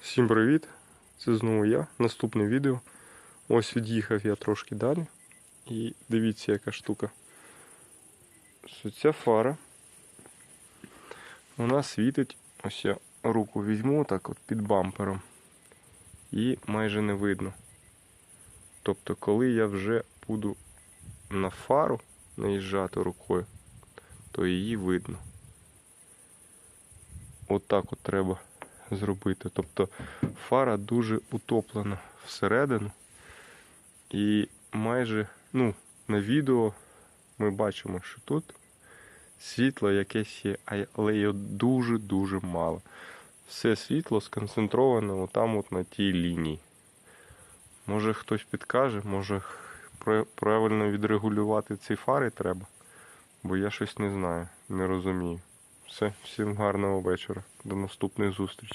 Всім привіт! Це знову я. Наступне відео. Ось від'їхав я трошки далі. І дивіться, яка штука. Що ця фара. Вона світить, ось я руку візьму так от під бампером. І майже не видно. Тобто, коли я вже буду на фару наїжджати рукою, то її видно. Отак от треба зробити. Тобто фара дуже утоплена всередину. І майже, ну, на відео ми бачимо, що тут світло якесь є, але його дуже-дуже мало. Все світло сконцентроване отам от на тій лінії. Може хтось підкаже, може правильно відрегулювати ці фари треба, бо я щось не знаю, не розумію. Все, всім гарного вечора. До наступної зустрічі.